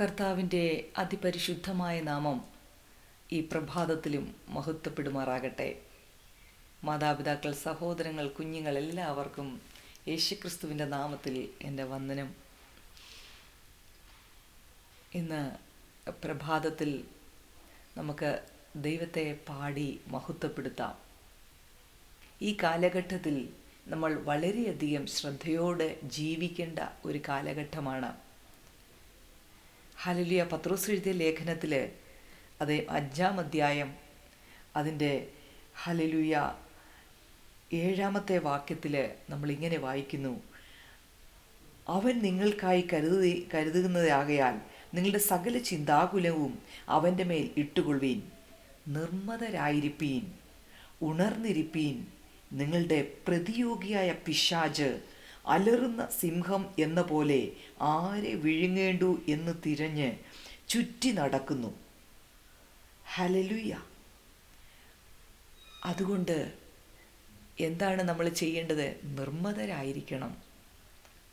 കർത്താവിന്റെ അതിപരിശുദ്ധമായ നാമം ഈ പ്രഭാതത്തിലും മഹത്വപ്പെടുമാറാകട്ടെ. മാതാപിതാക്കൾ സഹോദരങ്ങൾ കുഞ്ഞുങ്ങൾ എല്ലാവർക്കും യേശുക്രിസ്തുവിന്റെ നാമത്തിൽ എന്റെ വന്ദനം. ഇന്ന് പ്രഭാതത്തിൽ നമുക്ക് ദൈവത്തെ പാടി മഹത്വപ്പെടുത്താം. ഈ കാലഘട്ടത്തിൽ നമ്മൾ വളരെയധികം ശ്രദ്ധയോടെ ജീവിക്കേണ്ട ഒരു കാലഘട്ടമാണ്. ഹലലിയ പത്രോസ് എഴുതിയ ലേഖനത്തിൽ അത് അഞ്ചാം അധ്യായം അതിന്റെ ഹലലുയ ഏഴാമത്തെ വാക്യത്തിൽ നമ്മളിങ്ങനെ വായിക്കുന്നു. അവൻ നിങ്ങൾക്കായി കരുതി കരുതുന്നതാകയാൽ നിങ്ങളുടെ സകല ചിന്താകുലവും അവന്റെ മേൽ ഇട്ടുകൊള്ളുവീൻ. നിർമ്മതരായിരിപ്പീൻ ഉണർന്നിരിപ്പീൻ. നിങ്ങളുടെ പ്രതിയോഗിയായ പിശാജ് അലറുന്ന സിംഹം എന്ന പോലെ ആരെ വിഴുങ്ങേണ്ടു എന്ന് തിരഞ്ഞ് ചുറ്റി നടക്കുന്നു. ഹലലുയ അതുകൊണ്ട് എന്താണ് നമ്മൾ ചെയ്യേണ്ടത്? നിർമ്മതരായിരിക്കണം.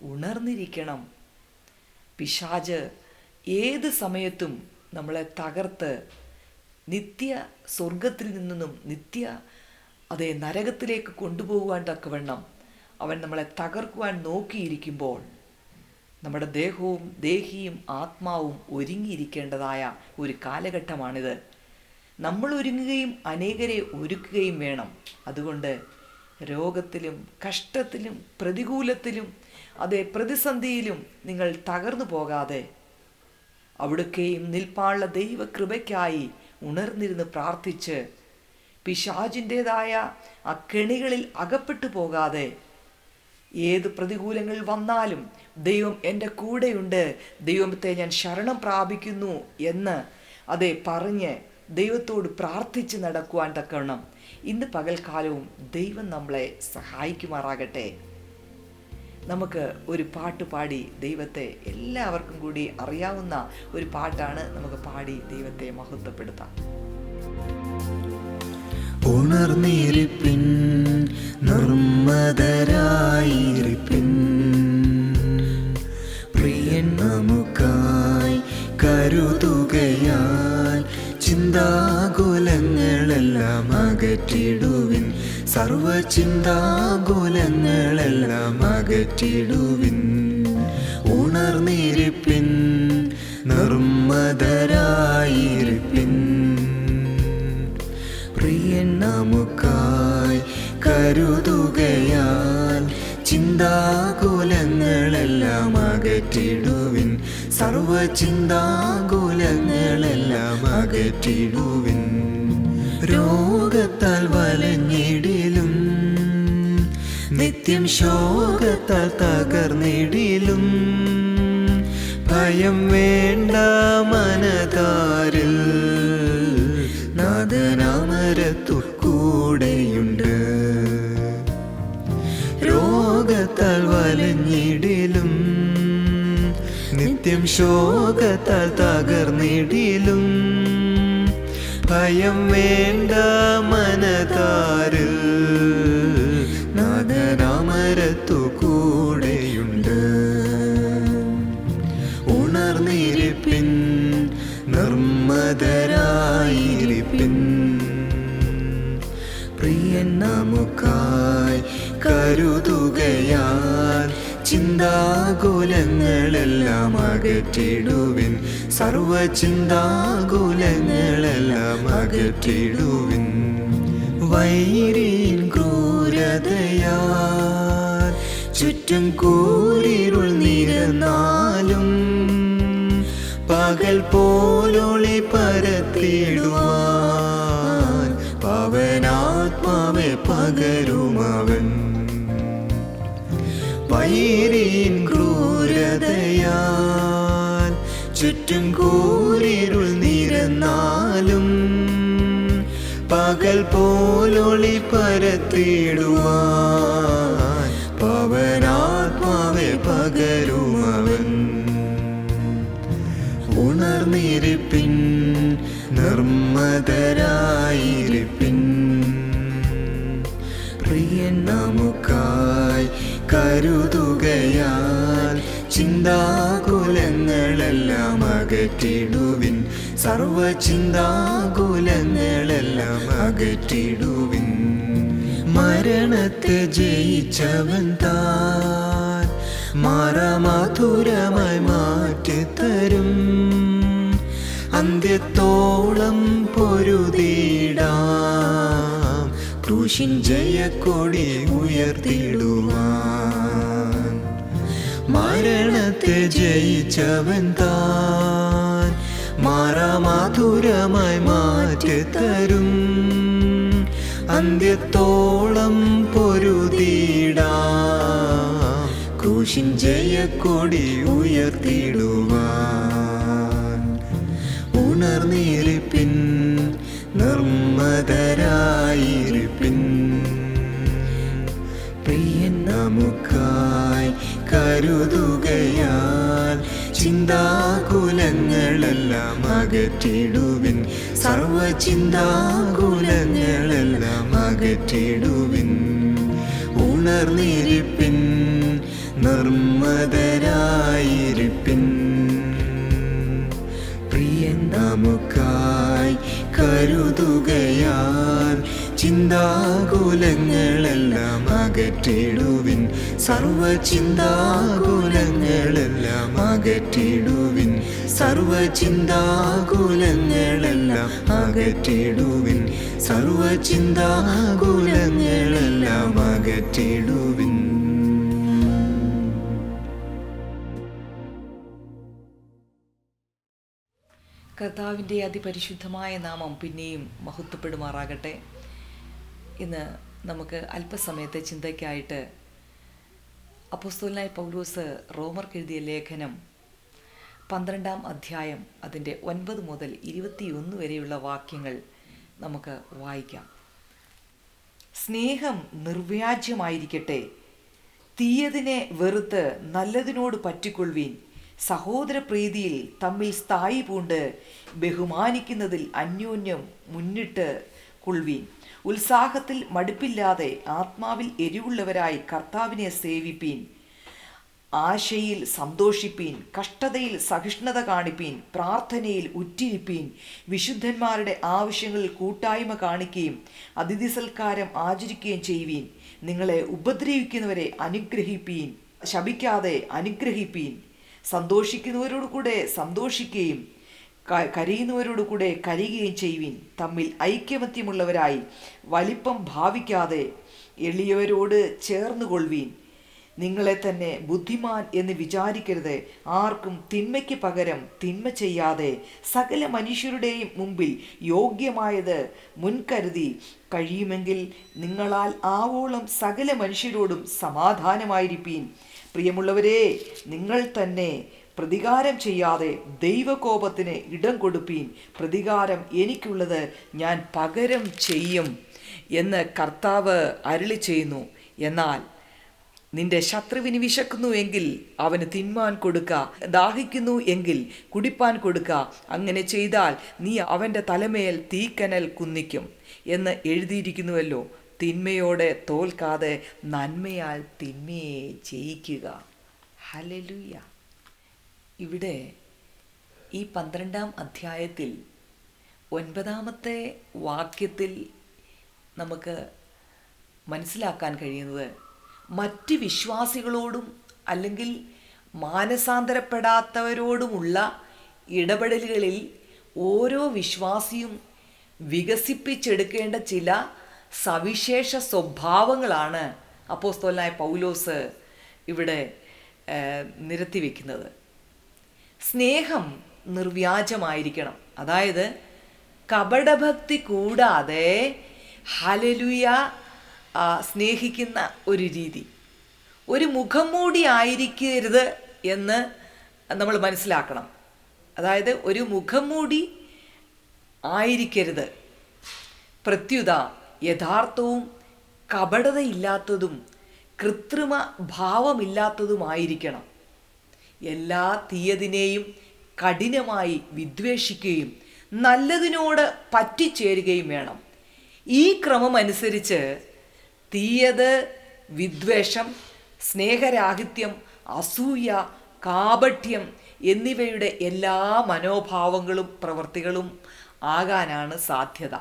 ഉണർന്നിരിക്കണം. പിശാജ് ഏത് സമയത്തും നമ്മളെ തകർത്ത് നിത്യ സ്വർഗത്തിൽ നിന്നും നിത്യ അതേ നരകത്തിലേക്ക് കൊണ്ടുപോകുവാൻ തക്കവണ്ണം അവൻ നമ്മളെ തകർക്കുവാൻ നോക്കിയിരിക്കുമ്പോൾ നമ്മുടെ ദേഹവും ദേഹിയും ആത്മാവും ഒരുങ്ങിയിരിക്കേണ്ടതായ ഒരു കാലഘട്ടമാണിത്. നമ്മൾ ഒരുങ്ങുകയും അനേകരെ ഒരുക്കുകയും വേണം. അതുകൊണ്ട് രോഗത്തിലും കഷ്ടത്തിലും പ്രതികൂലത്തിലും അതേ പ്രതിസന്ധിയിലും നിങ്ങൾ തകർന്നു പോകാതെ അവിടുക്കെയും നിൽപ്പാനുള്ള ദൈവകൃപയ്ക്കായി ഉണർന്നിരുന്ന് പ്രാർത്ഥിച്ച് പിശാജിന്റേതായ ആ കെണികളിൽ അകപ്പെട്ടു പോകാതെ ഏത് പ്രതികൂലങ്ങൾ വന്നാലും ദൈവം എന്റെ കൂടെയുണ്ട്. ദൈവത്തെ ഞാൻ ശരണം പ്രാപിക്കുന്നു എന്ന് അതെ പറഞ്ഞ് ദൈവത്തോട് പ്രാർത്ഥിച്ച് നടക്കുവാൻ തക്കവണ്ണം ഇന്ന് പകൽക്കാലവും ദൈവം നമ്മളെ സഹായിക്കുമാറാകട്ടെ. നമുക്ക് ഒരു പാട്ട് പാടി ദൈവത്തെ എല്ലാവർക്കും കൂടി അറിയാവുന്ന ഒരു പാട്ടാണ് നമുക്ക് പാടി ദൈവത്തെ മഹത്വപ്പെടുത്താം. ഉണർന്നിരിപ്പിൻ നിർമ്മതരായിരിപ്പിൻ. പ്രിയൻ നമുക്കായി കരുതുകയാൽ ചിന്താകുലങ്ങളെല്ലാം അകറ്റിടുവിൻ. സർവചിന്താകുലങ്ങളെല്ലാം അകറ്റിടുവിൻ. ഉണർന്നിരിപ്പിൻ നിർമ്മതരായിരിപ്പിൻ കരുതുകയാൽ ചിന്താകുലങ്ങളെല്ലാം അകറ്റിടുവിൻ. സർവ ചിന്താകുലങ്ങളെല്ലാം അകറ്റിടുവിൻ. രോഗത്താൽ വലഞ്ഞിടിലും നിത്യം ശോകത്താൽ തകർന്നിടിലും. ഭയം വേണ്ട മനതാരിൽ നാദനാമരത്തു കൂടെയുണ്ട് രോഗത്താൽ വലഞ്ഞിടിലും നിത്യം ശോകത്താൽ തകർന്നിടിലും. ഭയം വേണ്ട മനതാരിൽ ചിന്താകുലങ്ങളെല്ലാം അകറ്റിടുവിൻ. സർവചിന്താകുലങ്ങളെല്ലാം അകറ്റിടുവിൻ. വൈരിൻ ക്രൂരതയാ ചുറ്റും കൂരിരുൾ നിരന്നാലും പകൽ പോലൊളി പരത്തിടുവാൻ പവനാത്മാവെ പകരുമവൻ വൈരീൻ ക്രൂരതയാൽ ചുറ്റും കൂരിരുൾ നിരന്നാലും പകൽ പോലൊളി പരത്തിടുവാൻ പവനാത്മാവെ പകരുമവൻ. ഉണർന്നിരിപ്പിൻ നിർമ്മതരായിരിപ്പിൻ കരുതുകയാൽ ചിന്താകുലങ്ങളെല്ലാം അകറ്റിടുവിൻ. സർവ ചിന്താകുലങ്ങളെല്ലാം അകറ്റിടുവിൻ. മരണത്തെ ജയിച്ചവൻ താൻ മാറമാധുരമായി മാറ്റിത്തരും അന്ത്യത്തോളം പൊരുതിടാം ക്രൂശിൻ ജയക്കൊടി ഉയർത്തിടുവാൻ. മരണത്തെ ജയിച്ചവൻ താൻ മാറാമാധുരമായി മാറ്റിത്തരും അന്ത്യത്തോളം പൊരുതിടാ ക്രൂശിൻ ജയക്കൊടി ഉയർത്തിടുവാൻ. ഉണർന്നിരിപ്പിൻ നിർമ്മതരായിരിപ്പിൻ കരുതുകയാൽ ചിന്താകുലങ്ങളെല്ലാം അകറ്റിടുവിൻ. സർവ ചിന്താകുലങ്ങളെല്ലാം അകറ്റിടുവിൻ. ഉണർന്നിരിപ്പിൻ നിർമ്മതരായിരിപ്പിൻ. പ്രിയൻ നമുക്കായി കരുതുകയാൽ ചിന്താകുലങ്ങളെല്ലാം അകറ്റിടുവിൻ. സർവ ചിന്താകുലങ്ങളെല്ലാം അകറ്റിടുവിൻ. സർവ ചിന്താകുലങ്ങളെല്ലാം അകറ്റിടുവിൻ. സർവ ചിന്താകുലങ്ങളെല്ലാം അകറ്റിടുവിൻ. കർത്താവിന്റെ അതിപരിശുദ്ധമായ നാമം പിന്നെയും മഹത്വപ്പെടുമാറാകട്ടെ. ഇന്ന് നമുക്ക് അല്പസമയത്തെ ചിന്തയ്ക്കായിട്ട് അപ്പോസ്തോലനായ പൗലോസ് റോമർക്ക് എഴുതിയ ലേഖനം പന്ത്രണ്ടാം അധ്യായം അതിന്റെ ഒൻപത് മുതൽ ഇരുപത്തിയൊന്ന് വരെയുള്ള വാക്യങ്ങൾ നമുക്ക് വായിക്കാം. സ്നേഹം നിർവ്യാജ്യമായിരിക്കട്ടെ. തീയതിനെ വെറുത്ത് നല്ലതിനോട് പറ്റിക്കൊള്ളുവീൻ. സഹോദരപ്രീതിയിൽ തമ്മിൽ സ്ഥായി പൂണ്ട് ബഹുമാനിക്കുന്നതിൽ അന്യോന്യം മുന്നിട്ട് കൊള്ളുവീൻ. ഉത്സാഹത്തിൽ മടുപ്പില്ലാതെ ആത്മാവിൽ എരിവുള്ളവരായി കർത്താവിനെ സേവിപ്പീൻ ആശയിൽ സന്തോഷിപ്പീൻ കഷ്ടതയിൽ സഹിഷ്ണുത കാണിപ്പീൻ പ്രാർത്ഥനയിൽ ഉറ്റിരിപ്പീൻ വിശുദ്ധന്മാരുടെ ആവശ്യങ്ങളിൽ കൂട്ടായ്മ കാണിക്കുകയും അതിഥി സൽക്കാരം ആചരിക്കുകയും ചെയ്യുവീൻ. നിങ്ങളെ ഉപദ്രവിക്കുന്നവരെ അനുഗ്രഹിപ്പീൻ ശപിക്കാതെ അനുഗ്രഹിപ്പീൻ. സന്തോഷിക്കുന്നവരോട് കൂടെ സന്തോഷിക്കുകയും കരയുന്നവരോട് കൂടെ കരയുകയും ചെയ്യുവിൻ. തമ്മിൽ ഐക്യമത്യമുള്ളവരായി വലിപ്പം ഭാവിക്കാതെ എളിയവരോട് ചേർന്നുകൊള്ളുവീൻ. നിങ്ങളെ തന്നെ ബുദ്ധിമാൻ എന്ന് വിചാരിക്കരുത്. ആർക്കും തിന്മയ്ക്ക് പകരം തിന്മ ചെയ്യാതെ സകല മനുഷ്യരുടെയും മുമ്പിൽ യോഗ്യമായത് മുൻകരുതി കഴിയുമെങ്കിൽ നിങ്ങളാൽ ആവോളം സകല മനുഷ്യരോടും സമാധാനമായിരിപ്പീൻ. പ്രിയമുള്ളവരെ നിങ്ങൾ തന്നെ പ്രതികാരം ചെയ്യാതെ ദൈവകോപത്തിന് ഇടം കൊടുപ്പീൻ. പ്രതികാരം എനിക്കുള്ളത് ഞാൻ പകരം ചെയ്യും എന്ന് കർത്താവ് അരളി ചെയ്യുന്നു. എന്നാൽ നിന്റെ ശത്രുവിന് വിശക്കുന്നു എങ്കിൽ അവന് തിന്മാൻ കൊടുക്ക ദാഹിക്കുന്നു എങ്കിൽ കുടിപ്പാൻ കൊടുക്ക. അങ്ങനെ ചെയ്താൽ നീ അവന്റെ തലമേൽ തീക്കനൽ കുന്നിക്കും എന്ന് എഴുതിയിരിക്കുന്നുവല്ലോ. തിന്മയോടെ തോൽക്കാതെ നന്മയാൽ തിന്മയെ ജയിക്കുക. ഹലലുയ ഇവിടെ ഈ പന്ത്രണ്ടാം അധ്യായത്തിൽ ഒൻപതാമത്തെ വാക്യത്തിൽ നമുക്ക് മനസ്സിലാക്കാൻ കഴിയുന്നത് മറ്റ് വിശ്വാസികളോടും അല്ലെങ്കിൽ മാനസാന്തരപ്പെടാത്തവരോടുമുള്ള ഇടപെടലുകളിൽ ഓരോ വിശ്വാസിയും വികസിപ്പിച്ചെടുക്കേണ്ട ചില സവിശേഷ സ്വഭാവങ്ങളാണ് അപ്പോസ്തോലായ പൗലോസ് ഇവിടെ നിരത്തിവെക്കുന്നത്. സ്നേഹം നിർവ്യാജമായിരിക്കണം. അതായത് കപടഭക്തി കൂടാതെ ഹലലുയ സ്നേഹിക്കുന്ന ഒരു രീതി. ഒരു മുഖം മൂടി ആയിരിക്കരുത് എന്ന് നമ്മൾ മനസ്സിലാക്കണം. അതായത് ഒരു മുഖം മൂടി ആയിരിക്കരുത്. പ്രത്യുത യഥാർത്ഥവും കപടതയില്ലാത്തതും കൃത്രിമ ഭാവമില്ലാത്തതുമായിരിക്കണം. എല്ലാ തീയതിനെയും കഠിനമായി വിദ്വേഷിക്കുകയും നല്ലതിനോട് പറ്റിച്ചേരുകയും വേണം. ഈ ക്രമമനുസരിച്ച് തീയത് വിദ്വേഷം സ്നേഹരാഹിത്യം അസൂയ കാപഠ്യം എന്നിവയുടെ എല്ലാ മനോഭാവങ്ങളും പ്രവൃത്തികളും ആകാനാണ് സാധ്യത.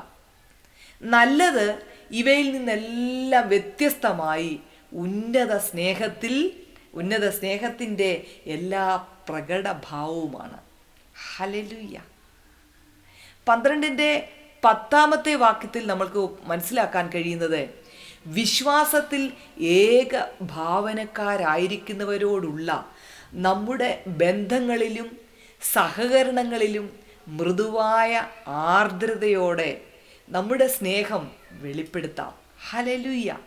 നല്ലത് ഇവയിൽ നിന്നെല്ലാം വ്യത്യസ്തമായി ഉന്നത സ്നേഹത്തിൽ ഉന്നത സ്നേഹത്തിന്റെ എല്ലാ പ്രകടഭാവവുമാണ്. ഹലലുയ്യ പന്ത്രണ്ടിന്റെ പത്താമത്തെ വാക്യത്തിൽ നമ്മൾക്ക് മനസ്സിലാക്കാൻ കഴിയുന്നത് വിശ്വാസത്തിൽ ഏക ഭാവനക്കാരായിരിക്കുന്നവരോടുള്ള നമ്മുടെ ബന്ധങ്ങളിലും സഹകരണങ്ങളിലും മൃദുവായ ആർദ്രതയോടെ നമ്മുടെ സ്നേഹം വെളിപ്പെടുത്താം. ഹലലുയ്യ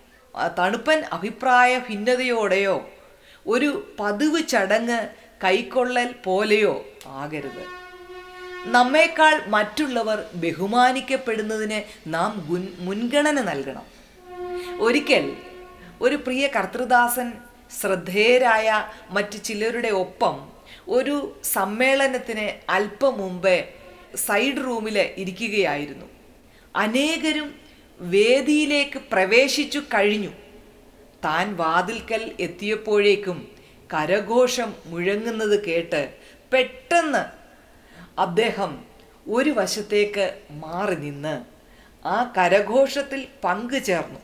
തണുപ്പൻ അഭിപ്രായ ഭിന്നതയോടെയോ ഒരു പതിവ് ചടങ്ങ് കൈക്കൊള്ളൽ പോലെയോ ആകരുത്. നമ്മേക്കാൾ മറ്റുള്ളവർ ബഹുമാനിക്കപ്പെടുന്നതിന് നാം മുൻഗണന നൽകണം. ഒരിക്കൽ ഒരു പ്രിയ കർത്തൃദാസൻ ശ്രദ്ധേയരായ മറ്റ് ചിലരുടെ ഒപ്പം ഒരു സമ്മേളനത്തിന് അല്പം മുമ്പേ സൈഡ് റൂമിൽ ഇരിക്കുകയായിരുന്നു. അനേകരും വേദിയിലേക്ക് പ്രവേശിച്ചു കഴിഞ്ഞു. താൻ വാതിൽക്കൽ എത്തിയപ്പോഴേക്കും കരഘോഷം മുഴങ്ങുന്നത് കേട്ട് പെട്ടെന്ന് അദ്ദേഹം ഒരു വശത്തേക്ക് മാറി നിന്ന് ആ കരഘോഷത്തിൽ പങ്കുചേർന്നു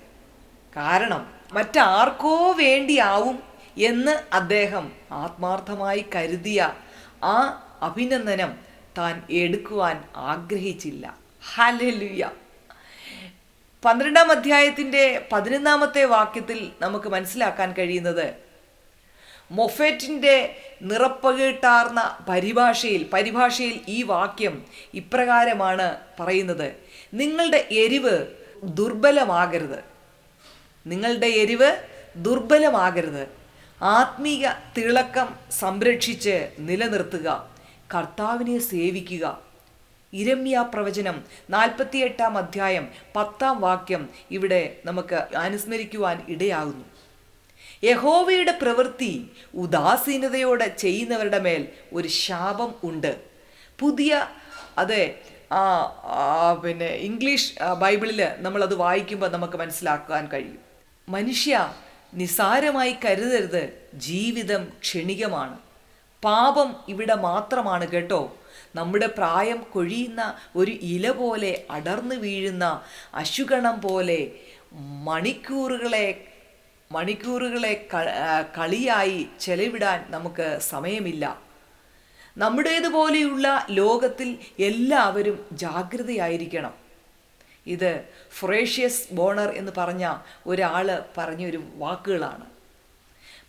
കാരണം മറ്റാർക്കോ വേണ്ടിയാവും എന്ന് അദ്ദേഹം ആത്മാർത്ഥമായി കരുതിയ ആ അഭിനന്ദനം താൻ എടുക്കുവാൻ ആഗ്രഹിച്ചില്ല. ഹലലുയ പന്ത്രണ്ടാം അധ്യായത്തിന്റെ പതിനൊന്നാമത്തെ വാക്യത്തിൽ നമുക്ക് മനസ്സിലാക്കാൻ കഴിയുന്നത് മൊഫേറ്റിന്റെ നിറപ്പകിട്ടാർന്ന പരിഭാഷയിൽ പരിഭാഷയിൽ ഈ വാക്യം ഇപ്രകാരമാണ് പറയുന്നത്. നിങ്ങളുടെ എരിവ് ദുർബലമാകരുത്. നിങ്ങളുടെ എരിവ് ദുർബലമാകരുത്. ആത്മീയ തിളക്കം സംരക്ഷിച്ച് നിലനിർത്തുക. കർത്താവിനെ സേവിക്കുക. ഇരമ്യ പ്രവചനം നാൽപ്പത്തിയെട്ടാം അധ്യായം പത്താം വാക്യം ഇവിടെ നമുക്ക് അനുസ്മരിക്കുവാൻ ഇടയാകുന്നു. യഹോവയുടെ പ്രവൃത്തി ഉദാസീനതയോടെ ചെയ്യുന്നവരുടെ മേൽ ഒരു ശാപം ഉണ്ട്. പുതിയ അതെ പിന്നെ ഇംഗ്ലീഷ് ബൈബിളിൽ നമ്മളത് വായിക്കുമ്പോൾ നമുക്ക് മനസ്സിലാക്കാൻ കഴിയും. മനുഷ്യ നിസാരമായി കരുതരുത് ജീവിതം ക്ഷണികമാണ്. പാപം ഇവിടെ മാത്രമാണ് കേട്ടോ. നമ്മുടെ പ്രായം കൊഴിയുന്ന ഒരു ഇല പോലെ അടർന്നു വീഴുന്ന അശുഗണം പോലെ മണിക്കൂറുകളെ മണിക്കൂറുകളെ കളിയായി ചെലവിടാൻ നമുക്ക് സമയമില്ല. നമ്മുടേതുപോലെയുള്ള ലോകത്തിൽ എല്ലാവരും ജാഗ്രതയായിരിക്കണം. ഇത് ഫ്രേഷ്യസ് ബോണർ എന്ന് പറഞ്ഞ ഒരാൾ പറഞ്ഞൊരു വാക്കുകളാണ്.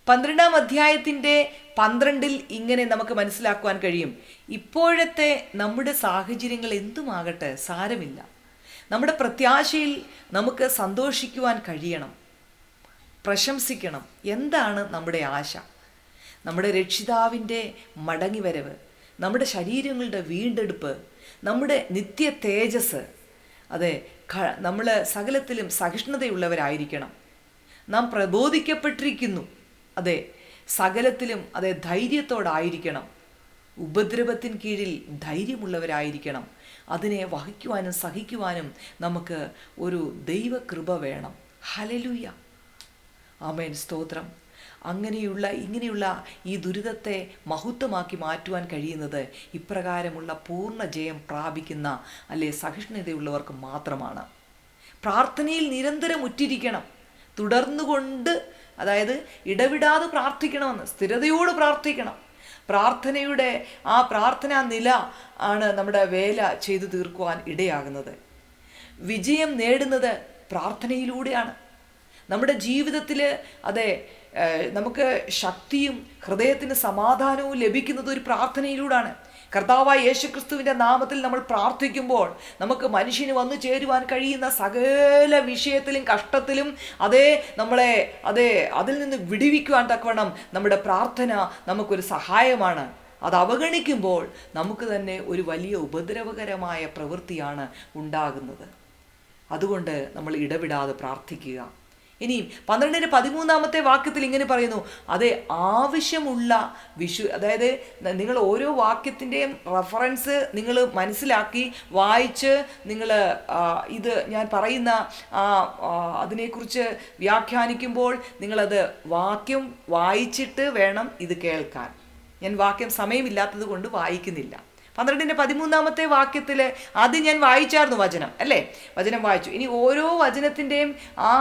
പന്ത്രണ്ടാം അധ്യായത്തിന്റെ പന്ത്രണ്ടിൽ ഇങ്ങനെ നമുക്ക് മനസ്സിലാക്കുവാൻ കഴിയും. ഇപ്പോഴത്തെ നമ്മുടെ സാഹചര്യങ്ങൾ എന്തുമാകട്ടെ സാരമില്ല. നമ്മുടെ പ്രത്യാശയിൽ നമുക്ക് സന്തോഷിക്കുവാൻ കഴിയണം. പ്രശംസിക്കണം. എന്താണ് നമ്മുടെ ആശ? നമ്മുടെ രക്ഷിതാവിന്റെ മടങ്ങിവരവ് നമ്മുടെ ശരീരങ്ങളുടെ വീണ്ടെടുപ്പ് നമ്മുടെ നിത്യ തേജസ് അതെ നമ്മൾ സകലത്തിലും സഹിഷ്ണുതയുള്ളവരായിരിക്കണം. നാം പ്രബോധിക്കപ്പെട്ടിരിക്കുന്നു. അതെ സകലത്തിലും അതെ ധൈര്യത്തോടായിരിക്കണം. ഉപദ്രവത്തിന് കീഴിൽ ധൈര്യമുള്ളവരായിരിക്കണം. അതിനെ വഹിക്കുവാനും സഹിക്കുവാനും നമുക്ക് ഒരു ദൈവകൃപ വേണം. ഹലലുയ ആമേൻ. സ്തോത്രം. അങ്ങനെയുള്ള ഇങ്ങനെയുള്ള ഈ ദുരിതത്തെ മഹത്വമാക്കി മാറ്റുവാൻ കഴിയുന്നത് ഇപ്രകാരമുള്ള പൂർണ ജയം പ്രാപിക്കുന്ന അല്ലെ സഹിഷ്ണുതയുള്ളവർക്ക് മാത്രമാണ്. പ്രാർത്ഥനയിൽ നിരന്തരം ഉറ്റിരിക്കണം. തുടർന്നുകൊണ്ട് അതായത് ഇടവിടാതെ പ്രാർത്ഥിക്കണമെന്ന് സ്ഥിരതയോട് പ്രാർത്ഥിക്കണം. പ്രാർത്ഥനയുടെ ആ പ്രാർത്ഥനാ നില ആണ് നമ്മുടെ വേല ചെയ്തു തീർക്കുവാൻ ഇടയാകുന്നത്. വിജയം നേടുന്നത് പ്രാർത്ഥനയിലൂടെയാണ്. നമ്മുടെ ജീവിതത്തിൽ അതെ നമുക്ക് ശക്തിയും ഹൃദയത്തിന് സമാധാനവും ലഭിക്കുന്നത് ഒരു പ്രാർത്ഥനയിലൂടെയാണ്. കർത്താവായ യേശുക്രിസ്തുവിന്റെ നാമത്തിൽ നമ്മൾ പ്രാർത്ഥിക്കുമ്പോൾ നമുക്ക് മനുഷ്യന് വന്നു ചേരുവാൻ കഴിയുന്ന സകല വിഷയത്തിലും കഷ്ടത്തിലും അതേ നമ്മളെ അതേ അതിൽ നിന്ന് വിടിവിക്കുവാൻ തക്കവണ്ണം നമ്മുടെ പ്രാർത്ഥന നമുക്കൊരു സഹായമാണ്. അത് അവഗണിക്കുമ്പോൾ നമുക്ക് തന്നെ ഒരു വലിയ ഉപദ്രവകരമായ പ്രവൃത്തിയാണ് ഉണ്ടാകുന്നത്. അതുകൊണ്ട് നമ്മൾ ഇടവിടാതെ പ്രാർത്ഥിക്കുക. ഇനിയും പന്ത്രണ്ടിന് പതിമൂന്നാമത്തെ വാക്യത്തിൽ ഇങ്ങനെ പറയുന്നു അതെ ആവശ്യമുള്ള വിഷു അതായത് നിങ്ങൾ ഓരോ വാക്യത്തിന്റെയും റഫറൻസ് നിങ്ങൾ മനസ്സിലാക്കി വായിച്ച് നിങ്ങൾ ഇത് ഞാൻ പറയുന്ന അതിനെക്കുറിച്ച് വ്യാഖ്യാനിക്കുമ്പോൾ നിങ്ങളത് വാക്യം വായിച്ചിട്ട് വേണം ഇത് കേൾക്കാൻ. ഞാൻ വാക്യം സമയമില്ലാത്തത് കൊണ്ട് വായിക്കുന്നില്ല. പന്ത്രണ്ടിന്റെ പതിമൂന്നാമത്തെ വാക്യത്തിൽ ആദ്യം ഞാൻ വായിച്ചായിരുന്നു വചനം അല്ലേ? വചനം വായിച്ചു. ഇനി ഓരോ വചനത്തിന്റെയും ആ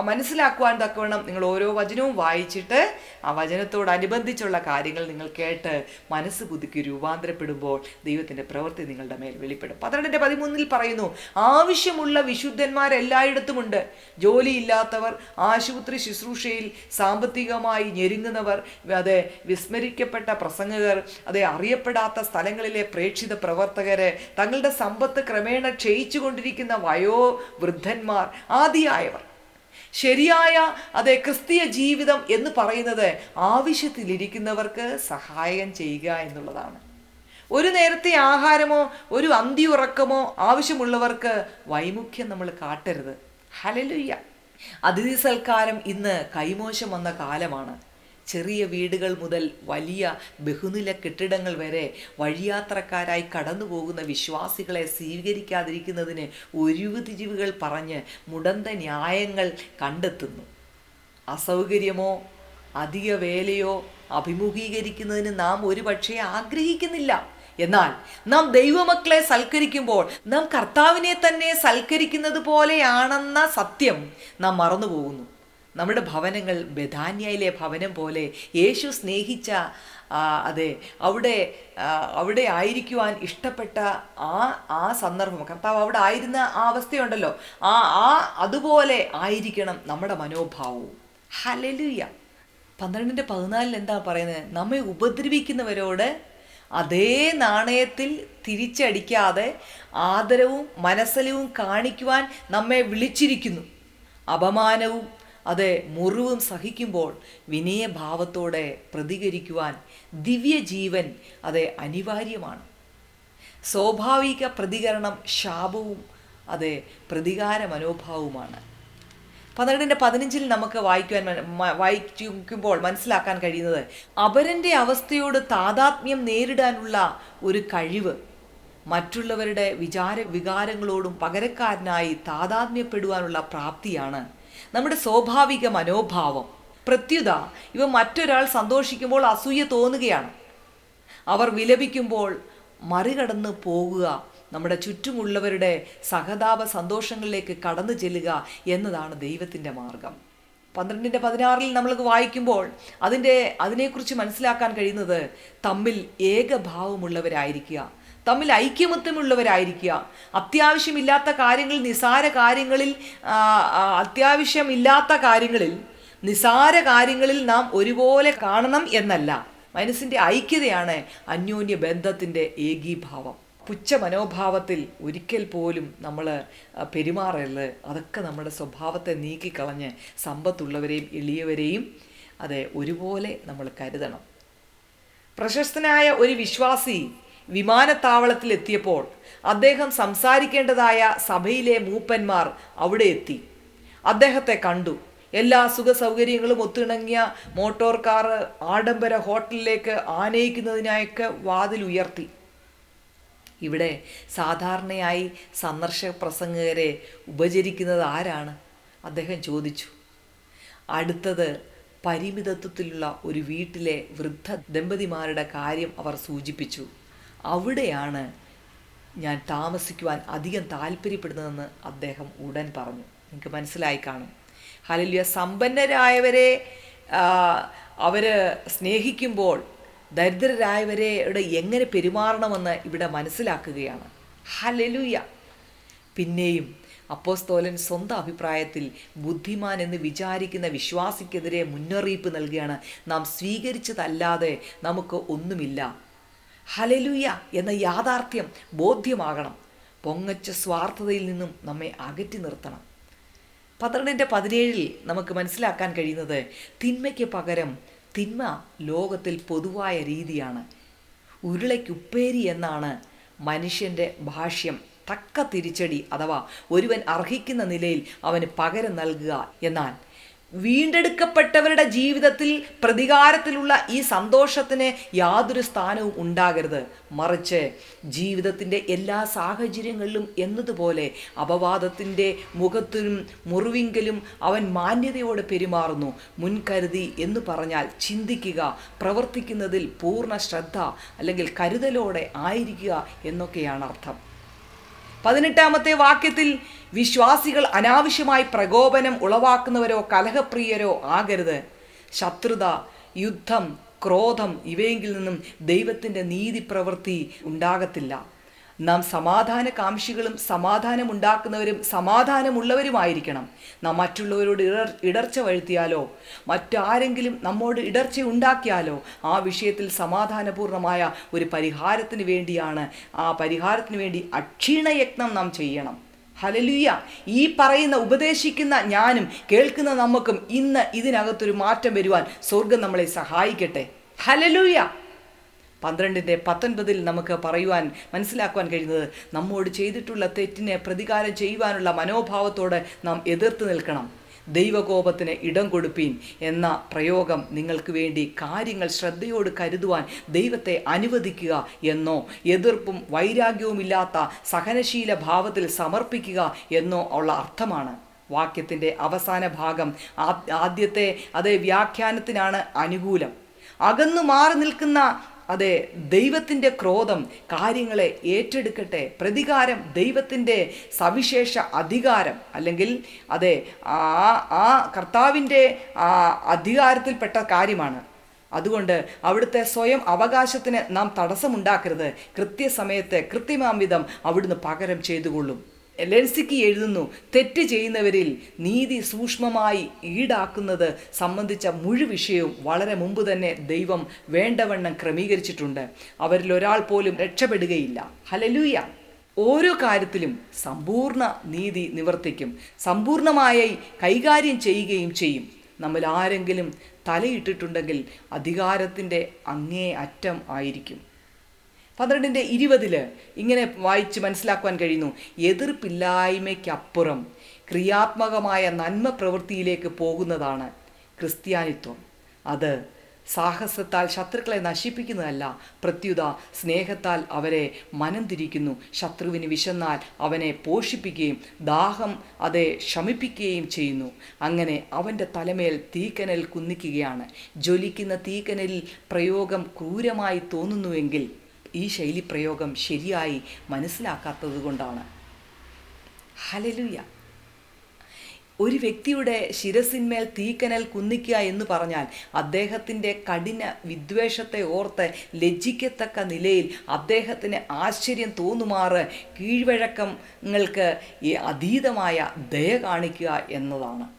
മനസ്സിലാക്കുവാൻ തക്കവണ്ണം നിങ്ങൾ ഓരോ വചനവും വായിച്ചിട്ട് ആ വചനത്തോടനുബന്ധിച്ചുള്ള കാര്യങ്ങൾ നിങ്ങൾ കേട്ട് മനസ്സ് പുതുക്കി രൂപാന്തരപ്പെടുമ്പോൾ ദൈവത്തിന്റെ പ്രവൃത്തി നിങ്ങളുടെ മേൽ വെളിപ്പെടും. പന്ത്രണ്ടിന്റെ പതിമൂന്നിൽ പറയുന്നു ആവശ്യമുള്ള വിശുദ്ധന്മാരെല്ലായിടത്തുമുണ്ട് ജോലിയില്ലാത്തവർ ആശുപത്രി ശുശ്രൂഷയിൽ സാമ്പത്തികമായി ഞെരുങ്ങുന്നവർ അതെ വിസ്മരിക്കപ്പെട്ട പ്രസംഗകർ അതെ അറിയപ്പെടാത്ത സ്ഥലങ്ങളിലെ പ്രേക്ഷിത പ്രവർത്തകരെ തങ്ങളുടെ സമ്പത്ത് ക്രമേണ ക്ഷയിച്ചു കൊണ്ടിരിക്കുന്ന വയോവൃദ്ധന്മാർ ആദിയായവർ. ശരിയായ അതെ ക്രിസ്തീയ ജീവിതം എന്ന് പറയുന്നത് ആവശ്യത്തിലിരിക്കുന്നവർക്ക് സഹായം ചെയ്യുക എന്നുള്ളതാണ്. ഒരു നേരത്തെ ആഹാരമോ ഒരു അന്തിയുറക്കമോ ആവശ്യമുള്ളവർക്ക് വൈമുഖ്യം നമ്മൾ കാട്ടരുത്. ഹലലുയ്യ അതിഥി സൽക്കാരം ഇന്ന് കൈമോശം വന്ന കാലമാണ്. ചെറിയ വീടുകൾ മുതൽ വലിയ ബഹുനില കെട്ടിടങ്ങൾ വരെ വഴിയാത്രക്കാരായി കടന്നു പോകുന്ന വിശ്വാസികളെ സ്വീകരിക്കാതിരിക്കുന്നതിന് ഒരുവിധ ജീവികൾ പറഞ്ഞ് മുടന്ത ന്യായങ്ങൾ കണ്ടെത്തുന്നു. അസൗകര്യമോ അധിക വേലയോ അഭിമുഖീകരിക്കുന്നതിന് നാം ഒരുപക്ഷെ ആഗ്രഹിക്കുന്നില്ല. എന്നാൽ നാം ദൈവമക്കളെ സൽക്കരിക്കുമ്പോൾ നാം കർത്താവിനെ തന്നെ സൽക്കരിക്കുന്നത് പോലെയാണെന്ന സത്യം നാം മറന്നുപോകുന്നു. നമ്മുടെ ഭവനങ്ങൾ ബഥാന്യയിലെ ഭവനം പോലെ യേശു സ്നേഹിച്ച അതെ അവിടെ അവിടെ ആയിരിക്കുവാൻ ഇഷ്ടപ്പെട്ട ആ ആ സന്ദർഭം കർത്താവ് അവിടെ ആയിരുന്ന ആ അവസ്ഥയുണ്ടല്ലോ. ആ ആ അതുപോലെ ആയിരിക്കണം നമ്മുടെ മനോഭാവവും. ഹലലുയ പന്ത്രണ്ടിന്റെ പതിനാലിൽ എന്താ പറയുന്നത്? നമ്മെ ഉപദ്രവിക്കുന്നവരോട് അതേ നാണയത്തിൽ തിരിച്ചടിക്കാതെ ആദരവും മനസ്സലവും കാണിക്കുവാൻ നമ്മെ വിളിച്ചിരിക്കുന്നു. അപമാനവും അതെ മുറിവും സഹിക്കുമ്പോൾ വിനയഭാവത്തോടെ പ്രതികരിക്കുവാൻ ദിവ്യജീവൻ അത് അനിവാര്യമാണ്. സ്വാഭാവിക പ്രതികരണം ശാപവും അത് പ്രതികാര മനോഭാവവുമാണ് പന്ത്രണ്ടിന്റെ പതിനഞ്ചിൽ നമുക്ക് വായിക്കുവാൻ വായിക്കുമ്പോൾ മനസ്സിലാക്കാൻ കഴിയുന്നത് അപരന്റെ അവസ്ഥയോട് താതാത്മ്യം നേരിടാനുള്ള ഒരു കഴിവ് മറ്റുള്ളവരുടെ വിചാര വികാരങ്ങളോടും പകരക്കാരനായി താതാത്മ്യപ്പെടുവാനുള്ള പ്രാപ്തിയാണ് നമ്മുടെ സ്വാഭാവിക മനോഭാവം പ്രത്യുത ഇവ മറ്റൊരാൾ സന്തോഷിക്കുമ്പോൾ അസൂയ തോന്നുകയാണ്. അവർ വിലപിക്കുമ്പോൾ മറികടന്ന് പോകുക നമ്മുടെ ചുറ്റുമുള്ളവരുടെ സഹതാപ സന്തോഷങ്ങളിലേക്ക് കടന്നു ചെല്ലുക എന്നതാണ് ദൈവത്തിന്റെ മാർഗം. പന്ത്രണ്ടിന്റെ പതിനാറിൽ നമ്മൾ വായിക്കുമ്പോൾ അതിന്റെ അതിനെക്കുറിച്ച് മനസ്സിലാക്കാൻ കഴിയുന്നത് തമ്മിൽ ഏകഭാവമുള്ളവരായിരിക്കുക. തമ്മിൽ ഐക്യമത്യമുള്ളവരായിരിക്കുക. അത്യാവശ്യമില്ലാത്ത കാര്യങ്ങളിൽ നിസാര കാര്യങ്ങളിൽ അത്യാവശ്യമില്ലാത്ത കാര്യങ്ങളിൽ നിസാര കാര്യങ്ങളിൽ നാം ഒരുപോലെ കാണണം എന്നല്ല. മനസ്സിന്റെ ഐക്യതയാണ് അന്യോന്യ ബന്ധത്തിന്റെ ഏകീഭാവം. പുച്ഛ മനോഭാവത്തിൽ ഒരിക്കൽ പോലും നമ്മൾ പെരുമാറരുത്. അതൊക്കെ നമ്മുടെ സ്വഭാവത്തെ നീക്കിക്കളഞ്ഞ് സമ്പത്തുള്ളവരെയും എളിയവരെയും അതെ ഒരുപോലെ നമ്മൾ കരുതണം. പ്രശസ്തനായ ഒരു വിശ്വാസി വിമാനത്താവളത്തിൽ എത്തിയപ്പോൾ അദ്ദേഹം സംസാരിക്കേണ്ടതായ സഭയിലെ മൂപ്പന്മാർ അവിടെ എത്തി. അദ്ദേഹത്തെ കണ്ടു. എല്ലാ സുഖ സൗകര്യങ്ങളും ഒത്തിണങ്ങിയ മോട്ടോർ കാർ ആഡംബര ഹോട്ടലിലേക്ക് ആനയിക്കുന്നതിനായൊക്കെ വാതിൽ ഉയർത്തി. ഇവിടെ സാധാരണയായി സന്ദർശക പ്രസംഗകരെ ഉപചരിക്കുന്നത് ആരാണ്? അദ്ദേഹം ചോദിച്ചു. അടുത്തത് പരിമിതത്വത്തിലുള്ള ഒരു വീട്ടിലെ വൃദ്ധ ദമ്പതിമാരുടെ കാര്യം അവർ സൂചിപ്പിച്ചു. അവിടെയാണ് ഞാൻ താമസിക്കുവാൻ അധികം താല്പര്യപ്പെടുന്നതെന്ന് അദ്ദേഹം ഉടൻ പറഞ്ഞു. നിങ്ങൾക്ക് മനസ്സിലായി കാണും. ഹലിയ സമ്പന്നരായവരെ അവർ സ്നേഹിക്കുമ്പോൾ ദരിദ്രരായവരെയുടെ എങ്ങനെ പെരുമാറണമെന്ന് ഇവിടെ മനസ്സിലാക്കുകയാണ്. ഹലലുയ പിന്നെയും അപ്പോസ്തോലൻ സ്വന്തം അഭിപ്രായത്തിൽ ബുദ്ധിമാൻ എന്ന് വിചാരിക്കുന്ന വിശ്വാസിക്കെതിരെ മുന്നറിയിപ്പ് നൽകുകയാണ്. നാം സ്വീകരിച്ചതല്ലാതെ നമുക്ക് ഒന്നുമില്ല. ഹലലുയ എന്ന യാഥാർത്ഥ്യം ബോധ്യമാകണം. പൊങ്ങച്ച സ്വാർത്ഥതയിൽ നിന്നും നമ്മെ അകറ്റി നിർത്തണം. പന്ത്രണ്ടിന്റെ പതിനേഴിൽ നമുക്ക് മനസ്സിലാക്കാൻ കഴിയുന്നത് തിന്മയ്ക്ക് പകരം തിന്മ ലോകത്തിൽ പൊതുവായ രീതിയാണ്. ഉരുളയ്ക്കുപ്പേരി എന്നാണ് മനുഷ്യന്റെ ഭാഷ്യം. തക്ക തിരിച്ചടി അഥവാ ഒരുവൻ അർഹിക്കുന്ന നിലയിൽ അവന് പകരം നൽകുക എന്നാൽ വീണ്ടെടുക്കപ്പെട്ടവരുടെ ജീവിതത്തിൽ പ്രതികാരത്തിലുള്ള ഈ സന്തോഷത്തിന് യാതൊരു സ്ഥാനവും ഉണ്ടാകരുത്. മറിച്ച് ജീവിതത്തിന്റെ എല്ലാ സാഹചര്യങ്ങളിലും എന്നതുപോലെ അപവാദത്തിന്റെ മുഖത്തിനും മുറിവിങ്കലും അവൻ മാന്യതയോടെ പെരുമാറുന്നു. മുൻകരുതി എന്ന് പറഞ്ഞാൽ ചിന്തിക്കുക പ്രവർത്തിക്കുന്നതിൽ പൂർണ ശ്രദ്ധ അല്ലെങ്കിൽ കരുതലോടെ ആയിരിക്കുക എന്നൊക്കെയാണ് അർത്ഥം. പതിനെട്ടാമത്തെ വാക്യത്തിൽ വിശ്വാസികൾ അനാവശ്യമായി പ്രകോപനം ഉളവാക്കുന്നവരോ കലഹപ്രിയരോ ആകരുത്. ശത്രുത യുദ്ധം ക്രോധം ഇവയെങ്കിൽ നിന്നും ദൈവത്തിന്റെ നീതി പ്രവൃത്തി ഉണ്ടാകത്തില്ല. നാം സമാധാന കാംക്ഷികളും സമാധാനമുണ്ടാക്കുന്നവരും സമാധാനമുള്ളവരുമായിരിക്കണം. നാം മറ്റുള്ളവരോട് ഇടർ ഇടർച്ച വഴുത്തിയാലോ മറ്റാരെങ്കിലും നമ്മോട് ഇടർച്ച ഉണ്ടാക്കിയാലോ ആ വിഷയത്തിൽ സമാധാനപൂർണമായ ഒരു പരിഹാരത്തിന് വേണ്ടിയാണ് ആ പരിഹാരത്തിന് വേണ്ടി അക്ഷീണയത്നം നാം ചെയ്യണം. ഹലലുയ ഈ പറയുന്ന ഉപദേശിക്കുന്ന ഞാനും കേൾക്കുന്ന നമുക്കും ഇന്ന് ഇതിനകത്തൊരു മാറ്റം വരുവാൻ സ്വർഗം നമ്മളെ സഹായിക്കട്ടെ. ഹലലുയ പന്ത്രണ്ടിന്റെ പത്തൊൻപതിൽ നമുക്ക് പറയുവാൻ മനസ്സിലാക്കുവാൻ കഴിയുന്നത് നമ്മോട് ചെയ്തിട്ടുള്ള തെറ്റിനെ പ്രതികാരം ചെയ്യുവാനുള്ള മനോഭാവത്തോടെ നാം എതിർത്ത് നിൽക്കണം. ദൈവകോപത്തിന് ഇടം കൊടുപ്പീൻ എന്ന പ്രയോഗം നിങ്ങൾക്ക് വേണ്ടി കാര്യങ്ങൾ ശ്രദ്ധയോട് കരുതുവാൻ ദൈവത്തെ അനുവദിക്കുക എന്നോ എതിർപ്പും വൈരാഗ്യവുമില്ലാത്ത സഹനശീല ഭാവത്തിൽ സമർപ്പിക്കുക എന്നോ ഉള്ള അർത്ഥമാണ്. വാക്യത്തിന്റെ അവസാന ഭാഗം ആദ്യത്തെ അതേ വ്യാഖ്യാനത്തിനാണ് അനുകൂലം. അകന്നു മാറി നിൽക്കുന്ന അതെ ദൈവത്തിന്റെ ക്രോധം കാര്യങ്ങളെ ഏറ്റെടുക്കട്ടെ. പ്രതികാരം ദൈവത്തിന്റെ സവിശേഷ അധികാരം. അല്ലെങ്കിൽ അതെ ആ ആ കർത്താവിന്റെ അധികാരത്തിൽപ്പെട്ട കാര്യമാണ്. അതുകൊണ്ട് അവിടുത്തെ സ്വയം അവകാശത്തിന് നാം തടസ്സമുണ്ടാക്കരുത്. കൃത്യസമയത്ത് കൃത്യമാംവിധം അവിടുന്ന് പകരം ചെയ്തുകൊള്ളും. ലെൻസിക്ക് എഴുതുന്നു തെറ്റ് ചെയ്യുന്നവരിൽ നീതി സൂക്ഷ്മമായി ഈടാക്കുന്നത് സംബന്ധിച്ച മുഴുവിഷയവും വളരെ മുമ്പ് തന്നെ ദൈവം വേണ്ടവണ്ണം ക്രമീകരിച്ചിട്ടുണ്ട്. അവരിൽ ഒരാൾ പോലും രക്ഷപ്പെടുകയില്ല. ഹലലൂയ ഓരോ കാര്യത്തിലും സമ്പൂർണ നീതി നിവർത്തിക്കും. സമ്പൂർണമായി കൈകാര്യം ചെയ്യുകയും ചെയ്യും. നമ്മൾ ആരെങ്കിലും തലയിട്ടിട്ടുണ്ടെങ്കിൽ അധികാരത്തിന്റെ അങ്ങേ അറ്റം ആയിരിക്കും. പന്ത്രണ്ടിന്റെ ഇരുപതിൽ ഇങ്ങനെ വായിച്ച് മനസ്സിലാക്കുവാൻ കഴിയുന്നു. എതിർപ്പില്ലായ്മയ്ക്കപ്പുറം ക്രിയാത്മകമായ നന്മ പ്രവൃത്തിയിലേക്ക് പോകുന്നതാണ് ക്രിസ്ത്യാനിത്വം. അത് സാഹസത്താൽ ശത്രുക്കളെ നശിപ്പിക്കുന്നതല്ല പ്രത്യുത സ്നേഹത്താൽ അവരെ മനം തിരിക്കുന്നു. ശത്രുവിന് വിശന്നാൽ അവനെ പോഷിപ്പിക്കുകയും ദാഹം അതെ ശമിപ്പിക്കുകയും ചെയ്യുന്നു. അങ്ങനെ അവന്റെ തലമേൽ തീക്കനൽ കുന്നിക്കുകയാണ്. ജ്വലിക്കുന്ന തീക്കനലിൽ പ്രയോഗം ക്രൂരമായി തോന്നുന്നുവെങ്കിൽ ഈ ശൈലി പ്രയോഗം ശരിയായി മനസ്സിലാക്കാത്തത് കൊണ്ടാണ്. ഹലലുയ ഒരു വ്യക്തിയുടെ ശിരസിന്മേൽ തീക്കനൽ കുന്നിക്കുക എന്ന് പറഞ്ഞാൽ അദ്ദേഹത്തിന്റെ കഠിന വിദ്വേഷത്തെ ഓർത്ത് ലജ്ജിക്കത്തക്ക നിലയിൽ അദ്ദേഹത്തിന് ആശ്ചര്യം തോന്നുമാറ് കീഴ്വഴക്കങ്ങൾക്ക് അതീതമായ ദയ കാണിക്കുക എന്നതാണ്.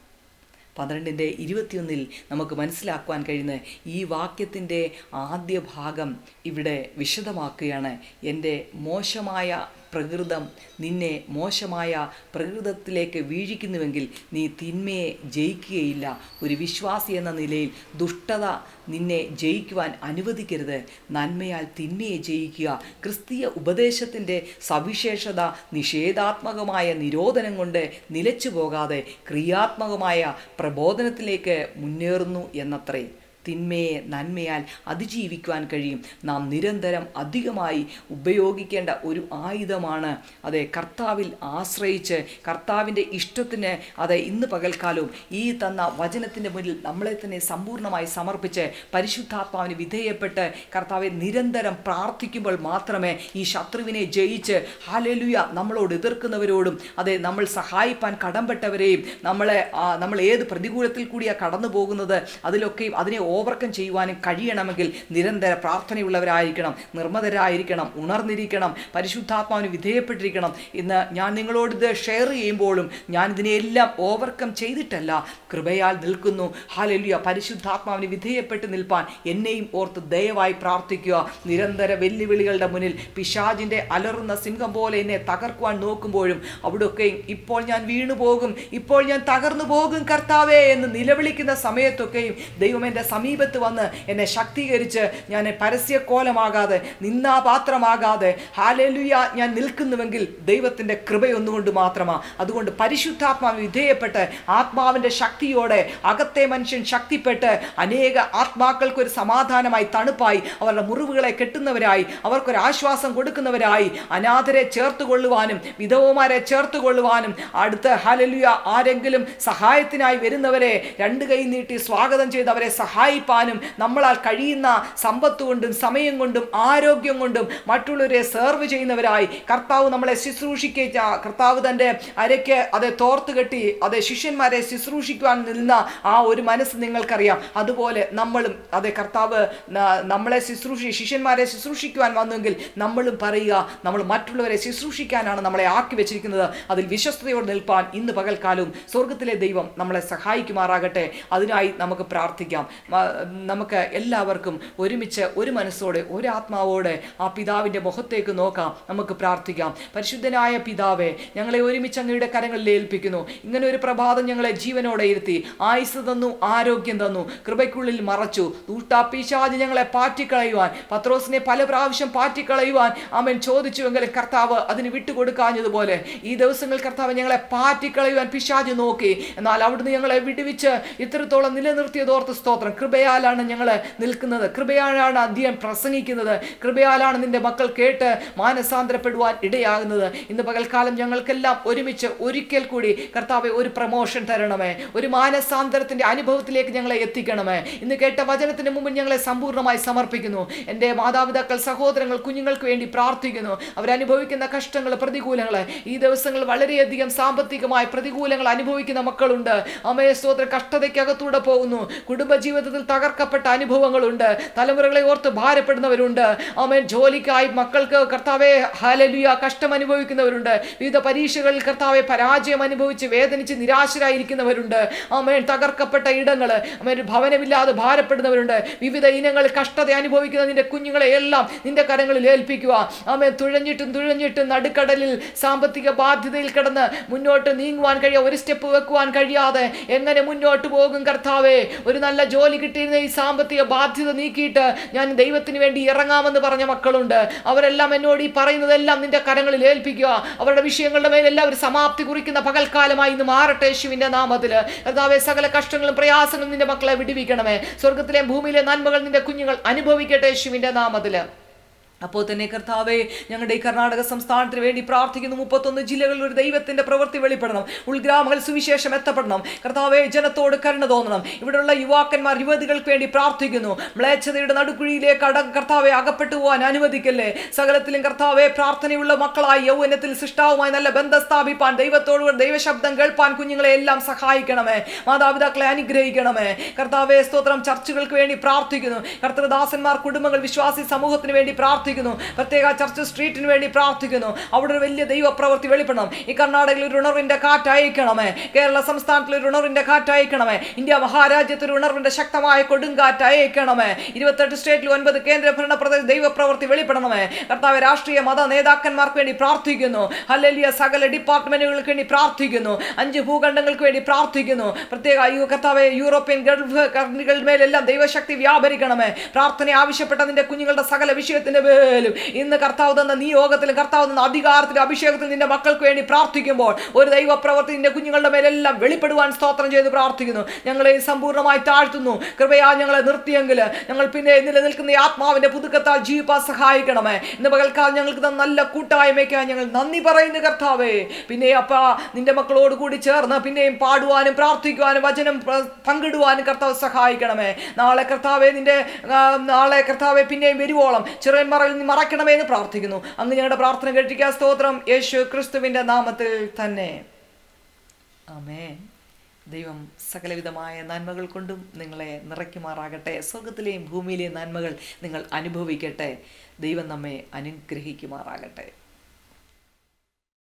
പന്ത്രണ്ടിന്റെ ഇരുപത്തിയൊന്നിൽ നമുക്ക് മനസ്സിലാക്കുവാൻ കഴിയുന്ന ഈ വാക്യത്തിന്റെ ആദ്യ ഭാഗം ഇവിടെ വിശദമാക്കുകയാണ്. എന്റെ മോശമായ പ്രകൃതം നിന്നെ മോശമായ പ്രകൃതത്തിലേക്ക് വീഴിക്കുന്നുവെങ്കിൽ നീ തിന്മയെ ജയിക്കുകയില്ല. ഒരു വിശ്വാസി എന്ന നിലയിൽ ദുഷ്ടത നിന്നെ ജയിക്കുവാൻ അനുവദിക്കരുത്. നന്മയാൽ തിന്മയെ ജയിക്കുക. ക്രിസ്തീയ ഉപദേശത്തിന്റെ സവിശേഷത നിഷേധാത്മകമായ നിരോധനം കൊണ്ട് നിലച്ചു പോകാതെ ക്രിയാത്മകമായ പ്രബോധനത്തിലേക്ക് മുന്നേറുന്നു എന്നത്രേ. തിന്മയെ നന്മയാൽ അതിജീവിക്കുവാൻ കഴിയും. നാം നിരന്തരം അധികമായി ഉപയോഗിക്കേണ്ട ഒരു ആയുധമാണ് അതെ കർത്താവിൽ ആശ്രയിച്ച് കർത്താവിന്റെ ഇഷ്ടത്തിന് അതെ ഇന്ന് പകൽക്കാലവും ഈ തന്ന വചനത്തിന്റെ മുന്നിൽ നമ്മളെ തന്നെ സമ്പൂർണമായി സമർപ്പിച്ച് പരിശുദ്ധാത്മാവിന് വിധേയപ്പെട്ട് കർത്താവെ നിരന്തരം പ്രാർത്ഥിക്കുമ്പോൾ മാത്രമേ ഈ ശത്രുവിനെ ജയിച്ച് ഹാലലുയ നമ്മളോട് എതിർക്കുന്നവരോടും അതെ നമ്മൾ സഹായിപ്പാൻ കടംപെട്ടവരെയും നമ്മളെ നമ്മൾ ഏത് പ്രതികൂലത്തിൽ കൂടിയാണ് കടന്നു പോകുന്നത് അതിലൊക്കെയും അതിനെ ഓവർകം ചെയ്യുവാനും കഴിയണമെങ്കിൽ നിരന്തര പ്രാർത്ഥനയുള്ളവരായിരിക്കണം നിർമ്മതരായിരിക്കണം ഉണർന്നിരിക്കണം പരിശുദ്ധാത്മാവിന് വിധേയപ്പെട്ടിരിക്കണം ഇന്ന് ഞാൻ നിങ്ങളോട് ഇത് ഷെയർ ചെയ്യുമ്പോഴും ഞാൻ ഇതിനെല്ലാം ഓവർകം ചെയ്തിട്ടല്ല കൃപയാൽ നിൽക്കുന്നു. ഹാലല്യ പരിശുദ്ധാത്മാവിന് വിധേയപ്പെട്ട് നിൽപ്പാൻ എന്നെയും ഓർത്ത് ദയവായി പ്രാർത്ഥിക്കുക. നിരന്തര വെല്ലുവിളികളുടെ മുന്നിൽ പിശാജിന്റെ അലറുന്ന സിംഹം പോലെ എന്നെ തകർക്കുവാൻ നോക്കുമ്പോഴും അവിടെയൊക്കെ ഇപ്പോൾ ഞാൻ വീണു പോകും ഇപ്പോൾ ഞാൻ തകർന്നു പോകും കർത്താവേ എന്ന് നിലവിളിക്കുന്ന സമയത്തൊക്കെയും ദൈവം എന്റെ സമീപത്ത് വന്ന് എന്നെ ശക്തീകരിച്ച് ഞാൻ പരസ്യക്കോലമാകാതെ നിന്നാപാത്രമാകാതെ ഹാലലുയ ഞാൻ നിൽക്കുന്നുവെങ്കിൽ ദൈവത്തിന്റെ കൃപയൊന്നുകൊണ്ട് മാത്രമാണ് അതുകൊണ്ട് പരിശുദ്ധാത്മാവ് വിധേയപ്പെട്ട് ആത്മാവിന്റെ ശക്തിയോടെ അകത്തെ മനുഷ്യൻ ശക്തിപ്പെട്ട് അനേക ആത്മാക്കൾക്ക് ഒരു സമാധാനമായി തണുപ്പായി അവരുടെ മുറിവുകളെ കെട്ടുന്നവരായി അവർക്കൊരു ആശ്വാസം കൊടുക്കുന്നവരായി അനാഥരെ ചേർത്ത് കൊള്ളുവാനും വിധവമാരെ ചേർത്ത് കൊള്ളുവാനും അടുത്ത ഹാലലുയ ആരെങ്കിലും സഹായത്തിനായി വരുന്നവരെ രണ്ട് കൈ നീട്ടി സ്വാഗതം ചെയ്ത് അവരെ സഹായിപ്പാനും നമ്മളാൽ കഴിയുന്ന സമ്പത്ത് കൊണ്ടും സമയം കൊണ്ടും ആരോഗ്യം കൊണ്ടും മറ്റുള്ളവരെ സെർവ് ചെയ്യുന്നവരായി. കർത്താവ് നമ്മളെ ശുശ്രൂഷിക്ക കർത്താവ് തന്റെ അരയ്ക്ക് അത് തോർത്ത് കെട്ടി അത് ശിഷ്യന്മാരെ ശുശ്രൂഷിക്കുവാൻ നിന്ന ആ ഒരു മനസ്സ് നിങ്ങൾക്കറിയാം. അതുപോലെ നമ്മളും അതെ കർത്താവ് നമ്മളെ ശുശ്രൂഷി ശിഷ്യന്മാരെ ശുശ്രൂഷിക്കുവാൻ വന്നെങ്കിൽ നമ്മളും പറയുക നമ്മൾ മറ്റുള്ളവരെ ശുശ്രൂഷിക്കാനാണ് നമ്മളെ ആക്കി വെച്ചിരിക്കുന്നത്. അതിൽ വിശ്വസ്തയോട് നിൽപ്പാൻ ഇന്ന് പകൽക്കാലവും സ്വർഗത്തിലെ ദൈവം നമ്മളെ സഹായിക്കുമാറാകട്ടെ. അതിനായി നമുക്ക് പ്രാർത്ഥിക്കാം. നമുക്ക് എല്ലാവർക്കും ഒരുമിച്ച് ഒരു മനസ്സോടെ ഒരു ആത്മാവോടെ ആ പിതാവിന്റെ മുഖത്തേക്ക് നോക്കാം. നമുക്ക് പ്രാർത്ഥിക്കാം. പരിശുദ്ധനായ പിതാവെ ഞങ്ങളെ ഒരുമിച്ച് അങ്ങയുടെ കരങ്ങളിൽ ഏൽപ്പിക്കുന്നു. ഇങ്ങനെ ഒരു പ്രഭാതം ഞങ്ങളെ ജീവനോടെ ഇരുത്തി ആയുസ് തന്നു ആരോഗ്യം തന്നു കൃപയ്ക്കുള്ളിൽ മറച്ചു. ദൂഷ്ടാപ്പിശാജ് ഞങ്ങളെ പാറ്റിക്കളയുവാൻ പത്രോസിനെ പല പ്രാവശ്യം പാറ്റിക്കളയുവാൻ അവൻ ചോദിച്ചുവെങ്കിലും കർത്താവ് അതിന് വിട്ടുകൊടുക്കാഞ്ഞതുപോലെ ഈ ദിവസങ്ങൾ കർത്താവ് ഞങ്ങളെ പാറ്റിക്കളയുവാൻ പിശാജ് നോക്കി. എന്നാൽ അവിടുന്ന് ഞങ്ങളെ വിടുവിച്ച് ഇത്രത്തോളം നിലനിർത്തിയതോർത്ത് സ്തോത്രം. കൃപയാലാണ് ഞങ്ങൾ നിൽക്കുന്നത്. കൃപയാലാണ് അധ്യയം പ്രസംഗിക്കുന്നത്. കൃപയാലാണ് നിന്റെ മക്കൾ കേട്ട് മാനസാന്തരപ്പെടുവാൻ ഇടയാകുന്നത്. ഇന്ന് പകൽക്കാലം ഞങ്ങൾക്കെല്ലാം ഒരുമിച്ച് ഒരിക്കൽ കൂടി കർത്താവെ ഒരു പ്രമോഷൻ തരണമേ. ഒരു മാനസാന്തരത്തിന്റെ അനുഭവത്തിലേക്ക് ഞങ്ങളെ എത്തിക്കണമേ. ഇന്ന് കേട്ട വചനത്തിന് മുമ്പിൽ ഞങ്ങളെ സമ്പൂർണമായി സമർപ്പിക്കുന്നു. എന്റെ മാതാപിതാക്കൾ സഹോദരങ്ങൾ കുഞ്ഞുങ്ങൾക്ക് വേണ്ടി പ്രാർത്ഥിക്കുന്നു. അവരനുഭവിക്കുന്ന കഷ്ടങ്ങൾ പ്രതികൂലങ്ങൾ ഈ ദിവസങ്ങൾ വളരെയധികം സാമ്പത്തികമായ പ്രതികൂലങ്ങൾ അനുഭവിക്കുന്ന മക്കളുണ്ട്. അമയ സ്തോത്ര. കഷ്ടതയ്ക്കകത്തൂടെ പോകുന്നു. കുടുംബജീവിതത്തിൽ തകർക്കപ്പെട്ട അനുഭവങ്ങളുണ്ട്. തലമുറകളെ ഓർത്ത് ഭാരപ്പെടുന്നവരുണ്ട്. ആമേൻ. ജോലിക്കായി മക്കൾക്ക് കർത്താവെ ഹലലുയ കഷ്ടം അനുഭവിക്കുന്നവരുണ്ട്. വിവിധ പരീക്ഷകളിൽ കർത്താവെ പരാജയം അനുഭവിച്ച് വേദനിച്ച് നിരാശരായിരിക്കുന്നവരുണ്ട്. ആമേൻ. തകർക്കപ്പെട്ട ഇടങ്ങൾ ആമേൻ. ഭവനമില്ലാതെ ഭാരപ്പെടുന്നവരുണ്ട്. വിവിധ ഇനങ്ങൾ കഷ്ടത അനുഭവിക്കുന്ന നിന്റെ കുഞ്ഞുങ്ങളെ എല്ലാം നിന്റെ കരങ്ങളിൽ ഏൽപ്പിക്കുക. ആമേൻ. തുഴഞ്ഞിട്ടും തുഴഞ്ഞിട്ടും നടുക്കടലിൽ സാമ്പത്തിക ബാധ്യതയിൽ കിടന്ന് മുന്നോട്ട് നീങ്ങുവാൻ കഴിയാ ഒരു സ്റ്റെപ്പ് വെക്കുവാൻ കഴിയാതെ എങ്ങനെ മുന്നോട്ട് പോകും കർത്താവെ? ഒരു നല്ല ജോലി കിട്ടിയിരുന്ന ഈ സാമ്പത്തിക ബാധ്യത നീക്കിയിട്ട് ഞാൻ ദൈവത്തിന് വേണ്ടി ഇറങ്ങാമെന്ന് പറഞ്ഞ മക്കളുണ്ട്. അവരെല്ലാം എന്നോട് ഈ പറയുന്നതെല്ലാം നിന്റെ കരങ്ങളിൽ ഏൽപ്പിക്കുക. അവരുടെ വിഷയങ്ങളുടെ മേലെല്ലാം ഒരു സമാപ്തി കുറിക്കുന്ന പകൽക്കാലമായി ഇന്ന് മാറട്ടെ യേശുവിന്റെ നാമത്തിൽ. കർത്താവെ സകല കഷ്ടങ്ങളും പ്രയാസങ്ങളും നിന്റെ മക്കളെ വിടുവിക്കണമേ. സ്വർഗത്തിലെ ഭൂമിയിലെ നന്മകൾ നിന്റെ കുഞ്ഞുങ്ങൾ അനുഭവിക്കട്ടെ യേശുവിന്റെ നാമത്തിൽ അപ്പോൾ തന്നെ കർത്താവെ ഞങ്ങളുടെ ഈ കർണാടക സംസ്ഥാനത്തിന് വേണ്ടി പ്രാർത്ഥിക്കുന്നു. മുപ്പത്തൊന്ന് ജില്ലകളിൽ ഒരു ദൈവത്തിന്റെ പ്രവൃത്തി വെളിപ്പെടണം. ഉൾഗ്രാമങ്ങൾ സുവിശേഷം എത്തപ്പെടണം. കർത്താവെ ജനത്തോട് കരുണ തോന്നണം. ഇവിടെയുള്ള യുവാക്കന്മാർ യുവതികൾക്ക് വേണ്ടി പ്രാർത്ഥിക്കുന്നു. മ്ലേച്ഛതയുടെ നടുക്കുഴിയിലേക്ക് അട കർത്താവെ അകപ്പെട്ടു പോകാൻ അനുവദിക്കല്ലേ? സകലത്തിലും കർത്താവെ പ്രാർത്ഥനയുള്ള മക്കളായി യൗവനത്തിൽ സൃഷ്ടാവുമായി നല്ല ബന്ധം സ്ഥാപിപ്പാൻ ദൈവത്തോട് ദൈവശബ്ദം കേൾപ്പാൻ കുഞ്ഞുങ്ങളെ എല്ലാം സഹായിക്കണമേ. മാതാപിതാക്കളെ അനുഗ്രഹിക്കണമേ. കർത്താവെ സ്തോത്രം. ചർച്ചുകൾക്ക് വേണ്ടി പ്രാർത്ഥിക്കുന്നു. കർത്തൃദാസന്മാർ കുടുംബങ്ങൾ വിശ്വാസി സമൂഹത്തിന് വേണ്ടി പ്രാർത്ഥിക്കുന്നു. പ്രത്യേക ചർച്ച് സ്ട്രീറ്റിന് വേണ്ടി പ്രാർത്ഥിക്കുന്നു. അവിടെ ഒരു വലിയ ദൈവപ്രവൃത്തി വെളിപ്പെടണം. ഈ കർണാടകയിൽ ഒരു ഉണർവിന്റെ കാറ്റ് അയക്കണമേ. കേരള സംസ്ഥാനത്തിൽ ഒരു ഉണർവിന്റെ കാറ്റ് അയക്കണമേ. ഇന്ത്യ മഹാരാജ്യത്ത് ഒരു ഉണർവിന്റെ ശക്തമായ കൊടുങ്കാറ്റ് അയക്കണമേ. ഇരുപത്തെട്ട് സ്റ്റേറ്റിൽ ഒൻപത് കേന്ദ്ര ഭരണ പ്രദേശ ദൈവപ്രവൃത്തി വെളിപ്പെടണമേ. കർത്താവ് രാഷ്ട്രീയ മത നേതാക്കന്മാർക്ക് വേണ്ടി പ്രാർത്ഥിക്കുന്നു. ഹല്ലേലൂയ സകല ഡിപ്പാർട്ട്മെന്റുകൾക്ക് വേണ്ടി പ്രാർത്ഥിക്കുന്നു. അഞ്ച് ഭൂഖണ്ഡങ്ങൾക്ക് വേണ്ടി പ്രാർത്ഥിക്കുന്നു. പ്രത്യേക യു- കർത്താവെ യൂറോപ്യൻ ഗൾഫ് കർണികളുടെ മേലെല്ലാം ദൈവശക്തി വ്യാപരിക്കണമേ. പ്രാർത്ഥന ആവശ്യപ്പെട്ട നിന്റെ കുഞ്ഞുങ്ങളുടെ സകല വിഷയത്തിന്റെ മേലും ഇന്ന് കർത്താവ് തന്ന നിയോഗത്തിലും കർത്താവ് തന്ന അധികാരത്തിലും അഭിഷേകത്തിലും നിന്റെ മക്കൾക്ക് വേണ്ടി പ്രാർത്ഥിക്കുമ്പോൾ ഒരു ദൈവപ്രവർത്തി നിന്റെ കുഞ്ഞുങ്ങളുടെ മേലെല്ലാം വെളിപ്പെടുവാൻ സ്തോത്രം ചെയ്ത് പ്രാർത്ഥിക്കുന്നു. ഞങ്ങളെ സമ്പൂർണമായി താഴ്ത്തുന്നു. കൃപയാ ഞങ്ങളെ നിർത്തിയെങ്കിൽ ഞങ്ങൾ പിന്നെ നിലനിൽക്കുന്ന ആത്മാവിന്റെ പുതുക്കത്താൽ ജീവിപ്പാൻ സഹായിക്കണമേ. ഇന്ന് പകൽക്കാലം ഞങ്ങൾക്ക് തന്ന നല്ല കൂട്ടായ്മയ്ക്കായി ഞങ്ങൾ നന്ദി പറയുന്നു കർത്താവേ. പിന്നെ അപ്പ നിന്റെ മക്കളോട് കൂടി ചേർന്ന് പിന്നെയും പാടുവാനും പ്രാർത്ഥിക്കുവാനും വചനം പങ്കിടുവാനും കർത്താവ് സഹായിക്കണമേ. നാളെ കർത്താവെ നിന്റെ നാളെ കർത്താവെ പിന്നെയും വരുവോളം. ചെറിയ മറയിൽ നിന്ന് മറക്കണമേ എന്ന് പ്രാർത്ഥിക്കുന്നു. അങ്ങ് ഞങ്ങളുടെ പ്രാർത്ഥന കേട്ടിരിക്കുക സ്തോത്രം. യേശു ക്രിസ്തുവിന്റെ നാമത്തിൽ തന്നെ. ആമേൻ. ദൈവം സകലവിധമായ നന്മകൾ കൊണ്ടും നിങ്ങളെ നിറയ്ക്കുമാറാകട്ടെ. സ്വർഗത്തിലെയും ഭൂമിയിലെയും നന്മകൾ നിങ്ങൾ അനുഭവിക്കട്ടെ. ദൈവം നമ്മെ അനുഗ്രഹിക്കുമാറാകട്ടെ.